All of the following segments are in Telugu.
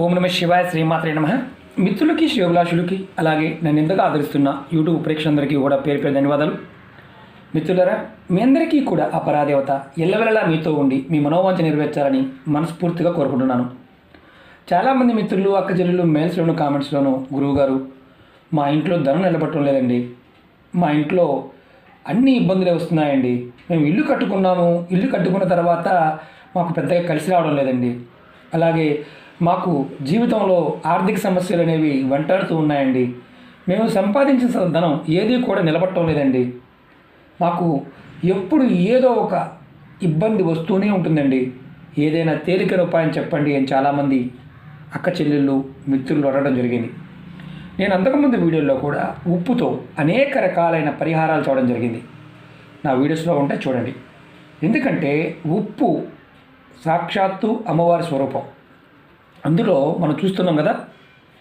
ఓం నమ శివాయ శ్రీమాత్రే నమ. మిత్రులకి శివభిలాషులకి అలాగే నన్ను ఎంతగా ఆదరిస్తున్న యూట్యూబ్ ప్రేక్షకులందరికీ కూడా పేరు పేరు ధన్యవాదాలు. మిత్రులరా మీ అందరికీ కూడా ఆ పరాదేవత ఎల్లవెల్లలా మీతో ఉండి మీ మనోవాంఛ నెరవేర్చాలని మనస్ఫూర్తిగా కోరుకుంటున్నాను. చాలామంది మిత్రులు అక్కచెల్లులు మెయిల్స్లోను కామెంట్స్లోను గురువుగారు మా ఇంట్లో ధనం నిలబట్టడం లేదండి. మా ఇంట్లో అన్ని ఇబ్బందులే వస్తున్నాయండి. మేము ఇల్లు కట్టుకున్నాము. ఇల్లు కట్టుకున్న తర్వాత మాకు పెద్దగా కలిసి రావడం లేదండి. అలాగే మాకు జీవితంలో ఆర్థిక సమస్యలు అనేవి వెంటాడుతూ ఉన్నాయండి. మేము సంపాదించిన ధనం ఏది కూడా నిలబట్టడం లేదండి. మాకు ఎప్పుడు ఏదో ఒక ఇబ్బంది వస్తూనే ఉంటుందండి. ఏదైనా తేలికైన ఉపాయం చెప్పండి అని చాలామంది అక్క చెల్లెళ్ళు మిత్రులు అడగడం జరిగింది. నేను అంతకుముందు వీడియోలో కూడా ఉప్పుతో అనేక రకాలైన పరిహారాలు చూడడం జరిగింది. నా వీడియోస్లో ఉంటే చూడండి. ఎందుకంటే ఉప్పు సాక్షాత్తు అమ్మవారి స్వరూపం. అందులో మనం చూస్తున్నాం కదా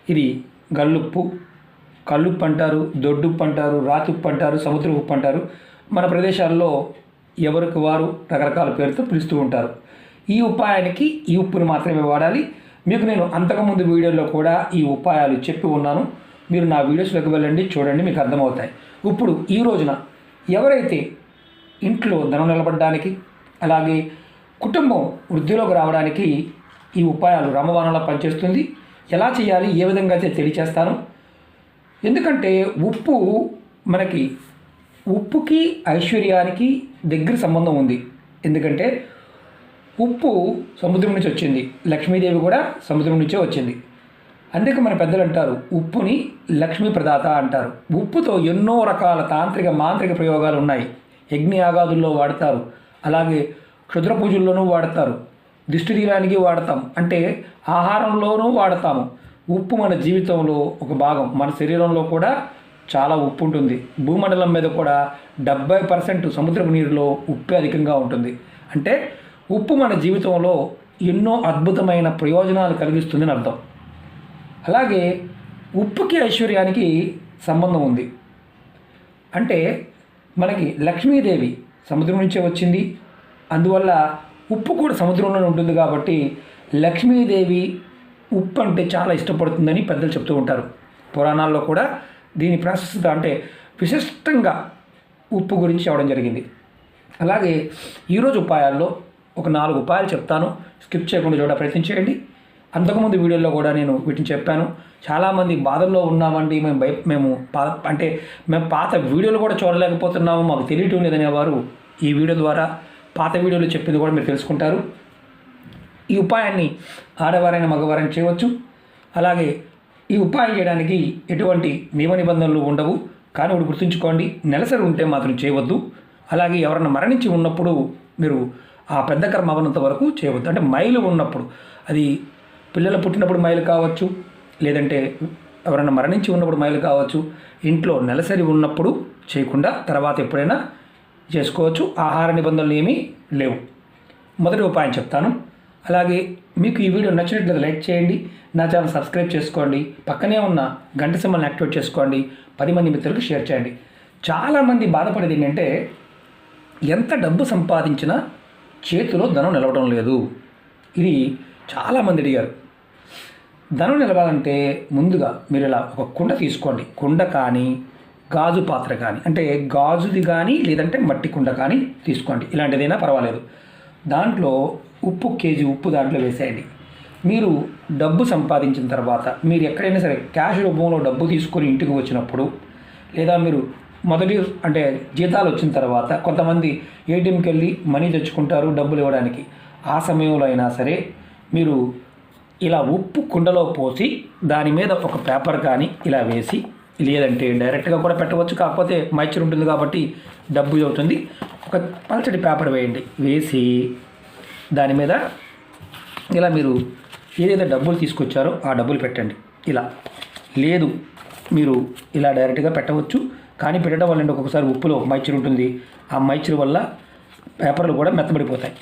ఇది గల్లుప్పు. కళ్ళుప్పు అంటారు దొడ్డుప్పు అంటారు రాతుప్పు అంటారు సముద్ర ఉప్పు అంటారు. మన ప్రదేశాల్లో ఎవరికి వారు రకరకాల పేరుతో పిలుస్తూ ఉంటారు. ఈ ఉపాయానికి ఈ ఉప్పును మాత్రమే వాడాలి. మీకు నేను అంతకుముందు వీడియోలో కూడా ఈ ఉపాయాలు చెప్పి ఉన్నాను. మీరు నా వీడియోస్లోకి వెళ్ళండి చూడండి మీకు అర్థమవుతాయి. ఇప్పుడు ఈ రోజున ఎవరైతే ఇంట్లో ధనం నిలబడడానికి అలాగే కుటుంబం వృద్ధిలోకి రావడానికి ఈ ఉపాయాలు రామబాణంలో పనిచేస్తుంది. ఎలా చేయాలి? ఏ విధంగా అయితే తెలియచేస్తాను. ఎందుకంటే ఉప్పు మనకి ఉప్పుకి ఐశ్వర్యానికి దగ్గర సంబంధం ఉంది. ఎందుకంటే ఉప్పు సముద్రం నుంచి వచ్చింది. లక్ష్మీదేవి కూడా సముద్రం నుంచే వచ్చింది. అందుకే మన పెద్దలు అంటారు ఉప్పుని లక్ష్మీ ప్రదాత అంటారు. ఉప్పుతో ఎన్నో రకాల తాంత్రిక మాంత్రిక ప్రయోగాలు ఉన్నాయి. యజ్ఞయాగాదుల్లో వాడతారు. అలాగే క్షుద్ర పూజల్లోనూ వాడతారు. దిష్టి తీయడానికి వాడతాం. అంటే ఆహారంలోనూ వాడతాము. ఉప్పు మన జీవితంలో ఒక భాగం. మన శరీరంలో కూడా చాలా ఉప్పు ఉంటుంది. భూమండలం మీద కూడా డెబ్బై పర్సెంట్ సముద్రపు నీరులో ఉప్పు అధికంగా ఉంటుంది. అంటే ఉప్పు మన జీవితంలో ఎన్నో అద్భుతమైన ప్రయోజనాలు కలిగిస్తుందని అర్థం. అలాగే ఉప్పుకి ఐశ్వర్యానికి సంబంధం ఉంది. అంటే మనకి లక్ష్మీదేవి సముద్రం నుంచే వచ్చింది. అందువల్ల ఉప్పు కూడా సముద్రంలోనే ఉంటుంది కాబట్టి లక్ష్మీదేవి ఉప్పు అంటే చాలా ఇష్టపడుతుందని పెద్దలు చెప్తూ ఉంటారు. పురాణాల్లో కూడా దీని ప్రశస్త అంటే విశిష్టంగా ఉప్పు గురించి చెప్పడం జరిగింది. అలాగే ఈరోజు ఉపాయాల్లో ఒక నాలుగు ఉపాయాలు చెప్తాను. స్కిప్ చేయకుండా చూడ ప్రయత్నం చేయండి. అంతకుముందు వీడియోలో కూడా నేను వీటిని చెప్పాను. చాలామంది బాధల్లో ఉన్నామండి. మేము భయ మేము పా అంటే మేము పాత వీడియోలు కూడా చూడలేకపోతున్నాము. మాకు తెలియటం లేదనేవారు ఈ వీడియో ద్వారా పాత వీడియోలో చెప్పింది కూడా మీరు తెలుసుకుంటారు. ఈ ఉపాయాన్ని ఆడవారైన మగవారైన చేయవచ్చు. అలాగే ఈ ఉపాయం చేయడానికి ఎటువంటి నియమ నిబంధనలు ఉండవు. కానీ ఒకటి గుర్తుంచుకోండి నెలసరి ఉంటే మాత్రం చేయవద్దు. అలాగే ఎవరైనా మరణించి ఉన్నప్పుడు మీరు ఆ పెద్ద కర్మ అవనంత వరకు చేయవద్దు. అంటే మైలు ఉన్నప్పుడు అది పిల్లలు పుట్టినప్పుడు మైలు కావచ్చు లేదంటే ఎవరైనా మరణించి ఉన్నప్పుడు మైలు కావచ్చు. ఇంట్లో నెలసరి ఉన్నప్పుడు చేయకుండా తర్వాత ఎప్పుడైనా చేసుకోవచ్చు. ఆహార నిబంధనలు ఏమీ లేవు. మొదటి ఉపాయం చెప్తాను. అలాగే మీకు ఈ వీడియో నచ్చినట్లయితే లైక్ చేయండి. నా ఛానల్ సబ్స్క్రైబ్ చేసుకోండి. పక్కనే ఉన్న గంట సింబల్ని యాక్టివేట్ చేసుకోండి. పది మంది మిత్రులకు షేర్ చేయండి. చాలామంది బాధపడేది ఏంటంటే ఎంత డబ్బు సంపాదించినా చేతిలో ధనం నిలవడం లేదు. ఇది చాలామంది అడిగారు. ధనం నిలవాలంటే ముందుగా మీరు ఇలా ఒక కుండ తీసుకోండి. కుండ కానీ గాజు పాత్ర కానీ అంటే గాజుది కానీ లేదంటే మట్టి కుండ కానీ తీసుకోండి. ఇలాంటిదైనా పర్వాలేదు. దాంట్లో ఉప్పు కేజీ ఉప్పు దాంట్లో వేసేయండి. మీరు డబ్బు సంపాదించిన తర్వాత మీరు ఎక్కడైనా సరే క్యాష్ రూపంలో డబ్బు తీసుకొని ఇంటికి వచ్చినప్పుడు లేదా మీరు మొదటి అంటే జీతాలు వచ్చిన తర్వాత కొంతమంది ఏటీఎంకి వెళ్ళి మనీ తెచ్చుకుంటారు డబ్బులు ఇవ్వడానికి. ఆ సమయంలో అయినా సరే మీరు ఇలా ఉప్పు కుండలో పోసి దాని మీద ఒక పేపర్ కానీ ఇలా వేసి లేదంటే డైరెక్ట్గా కూడా పెట్టవచ్చు. కాకపోతే మైచర్ ఉంటుంది కాబట్టి డబ్బు అవుతుంది. ఒక పలచటి పేపర్ వేయండి. వేసి దాని మీద ఇలా మీరు ఏదైతే డబ్బులు తీసుకొచ్చారో ఆ డబ్బులు పెట్టండి. ఇలా. లేదు మీరు ఇలా డైరెక్ట్గా పెట్టవచ్చు. కానీ పెట్టడం వల్ల ఒక్కొక్కసారి ఉప్పులో మైచర్ ఉంటుంది. ఆ మైచర్ వల్ల పేపర్లు కూడా మెత్తబడిపోతాయి.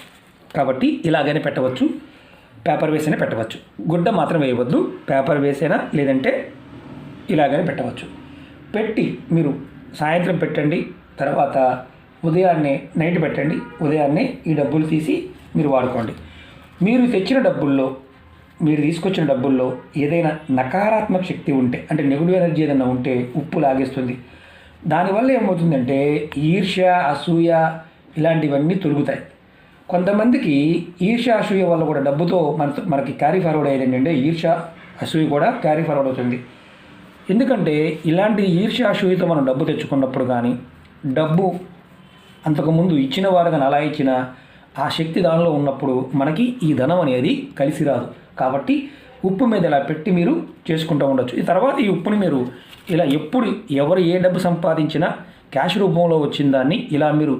కాబట్టి ఇలాగైనా పెట్టవచ్చు. పేపర్ వేసైనా పెట్టవచ్చు. గుడ్డ మాత్రం వేయవద్దు. పేపర్ వేసైనా లేదంటే ఇలాగనే పెట్టవచ్చు. పెట్టి మీరు సాయంత్రం పెట్టండి తర్వాత ఉదయాన్నే నైట్ పెట్టండి ఉదయాన్నే ఈ డబ్బులు తీసి మీరు వాడుకోండి. మీరు తెచ్చిన డబ్బుల్లో మీరు తీసుకొచ్చిన డబ్బుల్లో ఏదైనా నకారాత్మక శక్తి ఉంటే అంటే నెగిటివ్ ఎనర్జీ ఏదైనా ఉంటే ఉప్పు లాగేస్తుంది. దానివల్ల ఏమవుతుందంటే ఈర్ష్య అసూయ ఇలాంటివన్నీ తొలుగుతాయి. కొంతమందికి ఈర్ష్య అసూయ వల్ల కూడా డబ్బుతో మన మనకి క్యారీ ఫార్వర్డ్ అయ్యేది ఏంటంటే ఈర్ష్య అసూయ కూడా క్యారీ ఫార్వర్డ్ అవుతుంది. ఎందుకంటే ఇలాంటి ఈర్ష్యాశూయత మనం డబ్బు తెచ్చుకున్నప్పుడు కానీ డబ్బు అంతకుముందు ఇచ్చిన వారు కానీ అలా ఇచ్చిన ఆ శక్తి దానిలో ఉన్నప్పుడు మనకి ఈ ధనం అనేది కలిసి రాదు. కాబట్టి ఉప్పు మీద ఇలా పెట్టి మీరు చేసుకుంటూ ఉండొచ్చు. ఈ తర్వాత ఈ ఉప్పుని మీరు ఇలా ఎప్పుడు ఎవరు ఏ డబ్బు సంపాదించినా క్యాష్ రూపంలో వచ్చిన దాన్ని ఇలా మీరు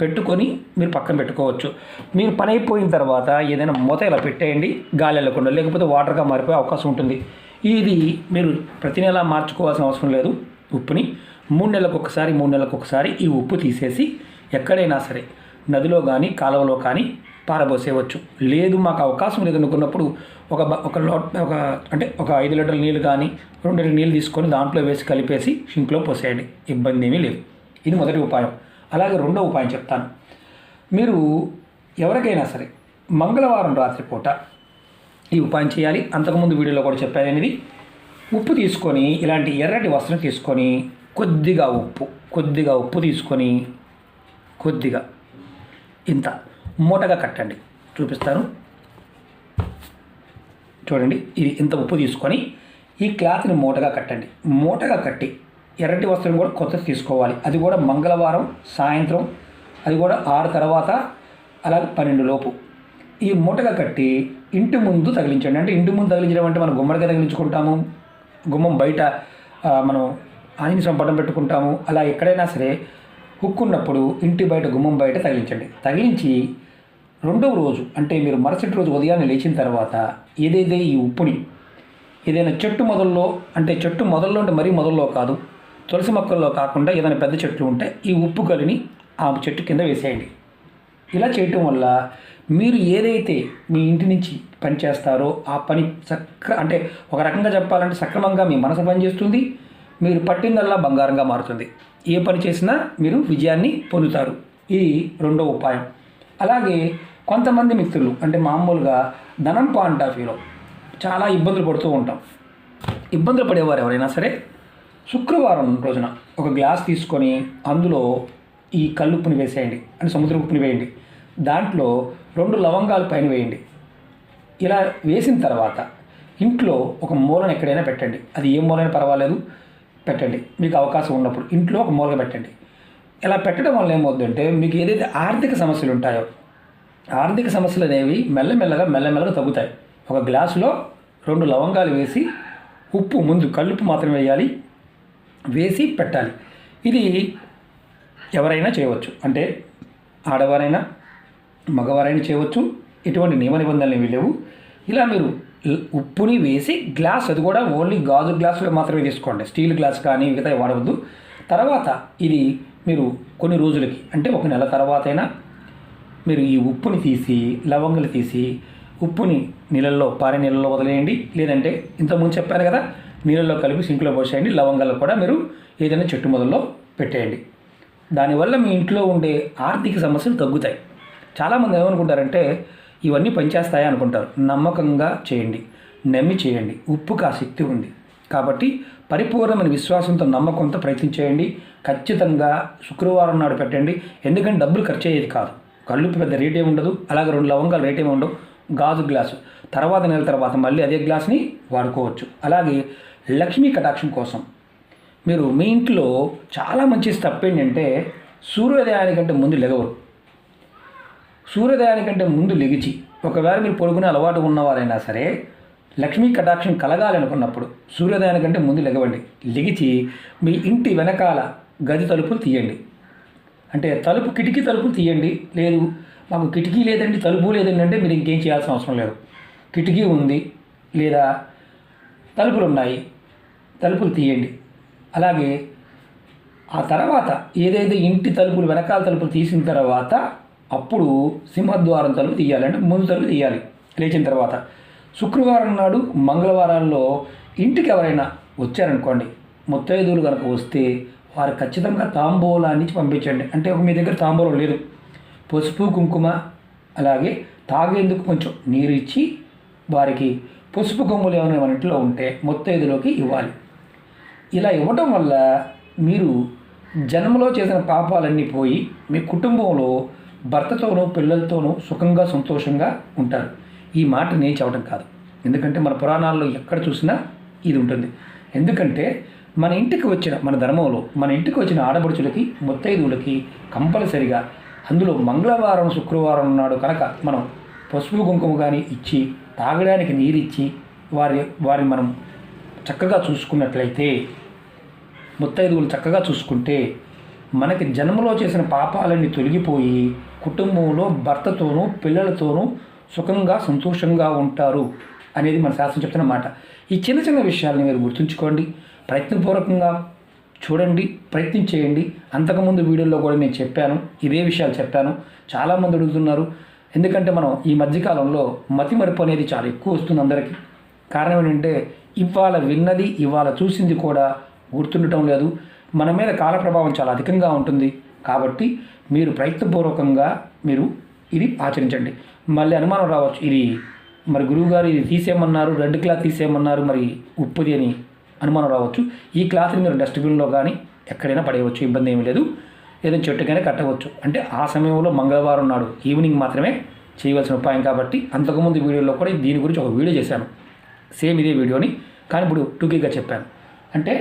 పెట్టుకొని మీరు పక్కన పెట్టుకోవచ్చు. మీరు పని అయిపోయిన తర్వాత ఏదైనా మూత ఇలా పెట్టేయండి గాలి వెళ్ళకుండా లేకపోతే వాటర్గా మారిపోయే అవకాశం ఉంటుంది. ఇది మీరు ప్రతి నెల మార్చుకోవాల్సిన అవసరం లేదు. ఉప్పుని మూడు నెలలకు ఒకసారి మూడు నెలలకు ఒకసారి ఈ ఉప్పు తీసేసి ఎక్కడైనా సరే నదిలో కానీ కాలువలో కానీ పారబోసేయవచ్చు లేదు మాకు అవకాశం లేదు అనుకున్నప్పుడు ఒక ఒక లో ఒక అంటే ఒక ఐదు లీటర్ల నీళ్ళు కానీ రెండు లీటర్ల నీళ్ళు తీసుకొని దాంట్లో వేసి కలిపేసి షింక్లో పోసేయండి. ఇబ్బంది ఏమీ లేదు. ఇది మొదటి ఉపాయం. అలాగే రెండో ఉపాయం చెప్తాను. మీరు ఎవరికైనా సరే మంగళవారం రాత్రిపూట ఈ ఉపాయం చేయాలి. అంతకుముందు వీడియోలో కూడా చెప్పాను అనేది ఉప్పు తీసుకొని ఇలాంటి ఎర్రటి వస్త్రం తీసుకొని కొద్దిగా ఉప్పు కొద్దిగా ఉప్పు తీసుకొని కొద్దిగా ఇంత మూటగా కట్టండి. చూపిస్తాను. చూడండి ఇది ఇంత ఉప్పు తీసుకొని ఈ క్లాత్ని మూటగా కట్టండి. మూటగా కట్టి ఎర్రటి వస్త్రం కూడా కొత్తది తీసుకోవాలి. అది కూడా మంగళవారం సాయంత్రం అది కూడా ఆరు తర్వాత అలాగే పన్నెండు లోపు. ఈ మూటగా కట్టి ఇంటి ముందు తగిలించండి. అంటే ఇంటి ముందు తగిలించడం అంటే మనం గుమ్మడిగా తగిలించుకుంటాము గుమ్మం బయట మనం ఆంజనేయ స్వామి పటం పెట్టుకుంటాము అలా ఎక్కడైనా సరే హుక్ ఉన్నప్పుడు ఇంటి బయట గుమ్మం బయట తగిలించండి. తగిలించి రెండవ రోజు అంటే మీరు మరుసటి రోజు ఉదయాన్నే లేచిన తర్వాత ఏదైతే ఈ ఉప్పుని ఏదైనా చెట్టు మొదల్లో అంటే చెట్టు మొదల్లో అంటే మరీ మొదల్లో కాదు తులసి మొక్కల్లో కాకుండా ఏదైనా పెద్ద చెట్లు ఉంటే ఈ ఉప్పు కలిని ఆ చెట్టు కింద వేసేయండి. ఇలా చేయటం వల్ల మీరు ఏదైతే మీ ఇంటి నుంచి పని చేస్తారో ఆ పని సక్ర అంటే ఒక రకంగా చెప్పాలంటే సక్రమంగా మీ మనసు పనిచేస్తుంది మీరు పట్టిందల్లా బంగారంగా మారుతుంది. ఏ పని చేసినా మీరు విజయాన్ని పొందుతారు. ఇది రెండో ఉపాయం. అలాగే కొంతమంది మిత్రులు అంటే మామూలుగా ధనం పాయింట్ ఆఫ్ వ్యూలో చాలా ఇబ్బందులు పడుతూ ఉంటాం. ఇబ్బందులు పడేవారు ఎవరైనా సరే శుక్రవారం రోజున ఒక గ్లాస్ తీసుకొని అందులో ఈ కల్లుప్పుని వేసేయండి అంటే సముద్ర ఉప్పుని వేయండి. దాంట్లో రెండు లవంగాలు పైన వేయండి. ఇలా వేసిన తర్వాత ఇంట్లో ఒక మూలను ఎక్కడైనా పెట్టండి. అది ఏ మూలైనా పర్వాలేదు పెట్టండి. మీకు అవకాశం ఉన్నప్పుడు ఇంట్లో ఒక మూలగా పెట్టండి. ఇలా పెట్టడం వల్ల ఏమవుతుందంటే మీకు ఏదైతే ఆర్థిక సమస్యలు ఉంటాయో ఆర్థిక సమస్యలు అనేవి మెల్లమెల్లగా మెల్లమెల్లగా తగ్గుతాయి. ఒక గ్లాసులో రెండు లవంగాలు వేసి ఉప్పు ముందు కల్లుప్పు మాత్రమే వేయాలి వేసి పెట్టాలి. ఇది ఎవరైనా చేయవచ్చు. అంటే ఆడవారైనా మగవారైనా చేయవచ్చు. ఎటువంటి నియమ నిబంధనలు లేవు. ఇలా మీరు ఉప్పుని వేసి గ్లాస్ అది కూడా ఓన్లీ గాజు గ్లాసులో మాత్రమే తీసుకోండి. స్టీల్ గ్లాస్ కానీ మిగతా వాడవద్దు. తర్వాత ఇది మీరు కొన్ని రోజులకి అంటే ఒక నెల తర్వాత అయినా మీరు ఈ ఉప్పుని తీసి లవంగాలు తీసి ఉప్పుని నీళ్ళల్లో పారే నీళ్ళలో వదిలేయండి. లేదంటే ఇంతకుముందు చెప్పాను కదా నీళ్ళల్లో కలిపి సింక్లో పోసేయండి. లవంగాలు కూడా మీరు ఏదైనా చెట్టు మొదల్లో పెట్టేయండి. దానివల్ల మీ ఇంట్లో ఉండే ఆర్థిక సమస్యలు తగ్గుతాయి. చాలామంది ఏమనుకుంటారంటే ఇవన్నీ పనిచేస్తాయా అనుకుంటారు. నమ్మకంగా చేయండి నమ్మి చేయండి ఉప్పుకు ఆ శక్తి ఉంది. కాబట్టి పరిపూర్ణమైన విశ్వాసంతో నమ్మకంతో ప్రయత్నం చేయండి. ఖచ్చితంగా శుక్రవారం నాడు పెట్టండి. ఎందుకంటే డబ్బులు ఖర్చు అయ్యేది కాదు. కళ్ళు పెద్ద రేట్ ఏమి ఉండదు. అలాగే రెండు లవంగాలు రేట్ ఏమి ఉండవు. గాజు గ్లాసు. తర్వాత నెల తర్వాత మళ్ళీ అదే గ్లాస్ని వాడుకోవచ్చు. అలాగే లక్ష్మీ కటాక్షం కోసం. మీరు మీ ఇంట్లో చాలా మంచి స్టెప్ ఏంటంటే సూర్యోదయానికంటే ముందు లెగవరు సూర్యోదయానికంటే ముందు లెగిచి ఒకవేళ మీరు పడుకునే అలవాటు ఉన్నవారైనా సరే లక్ష్మీ కటాక్షం కలగాలనుకున్నప్పుడు సూర్యోదయానికంటే ముందు లెగవండి. లెగిచి మీ ఇంటి వెనకాల గది తలుపులు తీయండి. అంటే తలుపు కిటికీ తలుపులు తీయండి. లేదు మాకు కిటికీ లేదండి తలుపు లేదండి అంటే మీరు ఇంకేం చేయాల్సిన అవసరం లేదు. కిటికీ ఉంది లేదా తలుపులు ఉన్నాయి తలుపులు తీయండి. అలాగే ఆ తర్వాత ఏదైతే ఇంటి తలుపులు వెనకాల తలుపులు తీసిన తర్వాత అప్పుడు సింహద్వారం తలుపు తీయాలి అంటే ముందు తలుపు తీయాలి లేచిన తర్వాత. శుక్రవారం నాడు మంగళవారాల్లో ఇంటికి ఎవరైనా వచ్చారనుకోండి ముత్తైదువులు కనుక వస్తే వారు ఖచ్చితంగా తాంబూలాన్ని పంపించండి. అంటే ఒక మీ దగ్గర తాంబూలం లేదు. పసుపు కుంకుమ అలాగే తాగేందుకు కొంచెం నీరు ఇచ్చి వారికి పసుపు కొమ్ములు ఏమైనా మన ఇంట్లో ఉంటే ముత్తైదులోకి ఇవ్వాలి. ఇలా ఇవ్వటం వల్ల మీరు జన్మలో చేసిన పాపాలన్నీ పోయి మీ కుటుంబంలో భర్తతోనూ పిల్లలతోనూ సుఖంగా సంతోషంగా ఉంటారు. ఈ మాట నేను చెప్పడం కాదు. ఎందుకంటే మన పురాణాల్లో ఎక్కడ చూసినా ఇది ఉంటుంది. ఎందుకంటే మన ఇంటికి వచ్చిన మన ధర్మంలో మన ఇంటికి వచ్చిన ఆడబడుచులకి ముత్తైదువులకి కంపల్సరిగా అందులో మంగళవారం శుక్రవారం నాడు కనుక మనం పసుపు కుంకుమ కానీ ఇచ్చి తాగడానికి నీరు ఇచ్చి వారి వారిని మనం చక్కగా చూసుకున్నట్లయితే ముత్తైదువులు చక్కగా చూసుకుంటే మనకి జన్మలో చేసిన పాపాలన్నీ తొలగిపోయి కుటుంబంలో భర్తతోనూ పిల్లలతోనూ సుఖంగా సంతోషంగా ఉంటారు అనేది మన శాస్త్రం చెప్తున్న మాట. ఈ చిన్న చిన్న విషయాలను మీరు గుర్తుంచుకోండి ప్రయత్నపూర్వకంగా చూడండి ప్రయత్నం చేయండి. అంతకుముందు వీడియోలో కూడా నేను చెప్పాను ఇదే విషయాలు చెప్పాను. చాలామంది అడుగుతున్నారు ఎందుకంటే మనం ఈ మధ్యకాలంలో మతి మరుపు అనేది చాలా ఎక్కువ వస్తుంది అందరికీ. కారణం ఏంటంటే ఇవాళ విన్నది ఇవాళ చూసింది కూడా గుర్తుండటం లేదు. మన మీద కాల ప్రభావం చాలా అధికంగా ఉంటుంది. కాబట్టి మీరు ప్రయత్నపూర్వకంగా మీరు ఇది ఆచరించండి. మళ్ళీ అనుమానం రావచ్చు ఇది మరి గురువుగారు ఇది తీసేయమన్నారు రెడ్ క్లాత్ తీసేయమన్నారు మరి ఉప్పుది అని అనుమానం రావచ్చు. ఈ క్లాత్ని మీరు డస్ట్బిన్లో కానీ ఎక్కడైనా పడేయవచ్చు ఇబ్బంది ఏమీ లేదు. ఏదైనా చెట్టుకైనా కట్టవచ్చు. అంటే ఆ సమయంలో మంగళవారం నాడు ఈవినింగ్ మాత్రమే చేయవలసిన ఉపాయం కాబట్టి అంతకుముందు వీడియోలో కూడా దీని గురించి ఒక వీడియో చేశాను. సేమ్ ఇదే వీడియోని కానీ ఇప్పుడు టూకీగా చెప్పాను. అంటే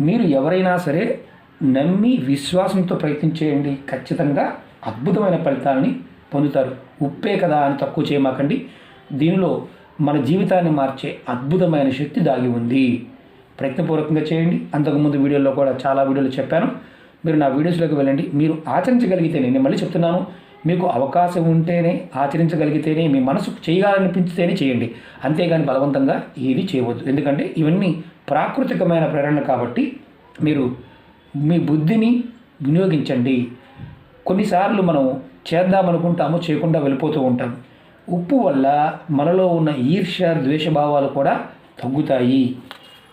మీరు ఎవరైనా సరే నమ్మి విశ్వాసంతో ప్రయత్నం చేయండి ఖచ్చితంగా అద్భుతమైన ఫలితాలని పొందుతారు. ఉప్పే కదా అని తక్కువ చేయమాకండి. దీనిలో మన జీవితాన్ని మార్చే అద్భుతమైన శక్తి దాగి ఉంది. ప్రయత్నపూర్వకంగా చేయండి. అంతకుముందు వీడియోలో కూడా చాలా వీడియోలు చెప్పాను. మీరు నా వీడియోస్లోకి వెళ్ళండి. మీరు ఆచరించగలిగితేనే నేను మళ్ళీ చెప్తున్నాను మీకు అవకాశం ఉంటేనే ఆచరించగలిగితేనే మీ మనసు చేయాలనిపించితేనే చేయండి. అంతేగాని బలవంతంగా ఏది చేయవద్దు. ఎందుకంటే ఇవన్నీ ప్రాకృతికమైన ప్రేరణ కాబట్టి మీరు మీ బుద్ధిని వినియోగించండి. కొన్నిసార్లు మనం చేద్దామనుకుంటాము చేయకుండా వెళ్ళిపోతూ ఉంటాం. ఉప్పు వల్ల మనలో ఉన్న ఈర్ష్య ద్వేషభావాలు కూడా తగ్గుతాయి.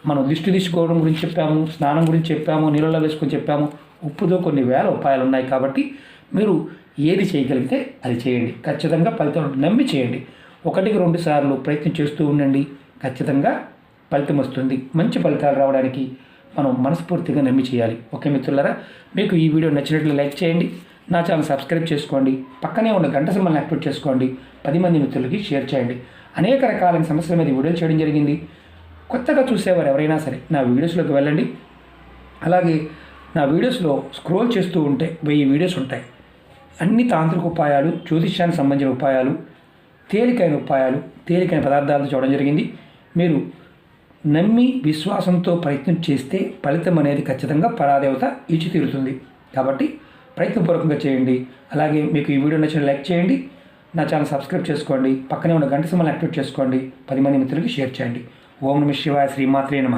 మనం దిష్టి తీసుకోవడం గురించి చెప్పాము స్నానం గురించి చెప్పాము నీళ్ళలో వేసుకొని చెప్పాము. ఉప్పుతో కొన్ని వేల ఉపాయాలు ఉన్నాయి కాబట్టి మీరు ఏది చేయగలిగితే అది చేయండి. ఖచ్చితంగా ఫలితం నమ్మి చేయండి. ఒకటికి రెండు సార్లు ప్రయత్నం చేస్తూ ఉండండి. ఖచ్చితంగా ఫలితం వస్తుంది. మంచి ఫలితాలు రావడానికి మనం మనస్ఫూర్తిగా నమ్మి చేయాలి. ఓకే మిత్రులారా? మీకు ఈ వీడియో నచ్చినట్లు లైక్ చేయండి. నా ఛానల్ సబ్స్క్రైబ్ చేసుకోండి. పక్కనే ఉన్న గంట సింబల్ని యాక్టివేట్ చేసుకోండి. పది మంది మిత్రులకి షేర్ చేయండి. అనేక రకాలైన సమస్యల మీద వీడియోలు చేయడం జరిగింది. కొత్తగా చూసేవారు ఎవరైనా సరే నా వీడియోస్లోకి వెళ్ళండి. అలాగే నా వీడియోస్లో స్క్రోల్ చేస్తూ ఉంటే వెయ్యి వీడియోస్ ఉంటాయి. అన్ని తాంత్రిక ఉపాయాలు జ్యోతిష్యానికి సంబంధించిన ఉపాయాలు తేలికైన ఉపాయాలు తేలికైన పదార్థాలు చూడడం జరిగింది. మీరు నమ్మి విశ్వాసంతో ప్రయత్నం చేస్తే ఫలితం అనేది ఖచ్చితంగా పరాదేవత ఇచ్చి తీరుతుంది. కాబట్టి ప్రయత్నపూర్వకంగా చేయండి. అలాగే మీకు ఈ వీడియో నచ్చిన లైక్ చేయండి. నా ఛానల్ సబ్స్క్రైబ్ చేసుకోండి. పక్కనే ఉన్న గంట సింబల్ యాక్టివేట్ చేసుకోండి. పది మంది మిత్రులకి షేర్ చేయండి. ఓం నమ శివాయ శ్రీమాత్రే నమ.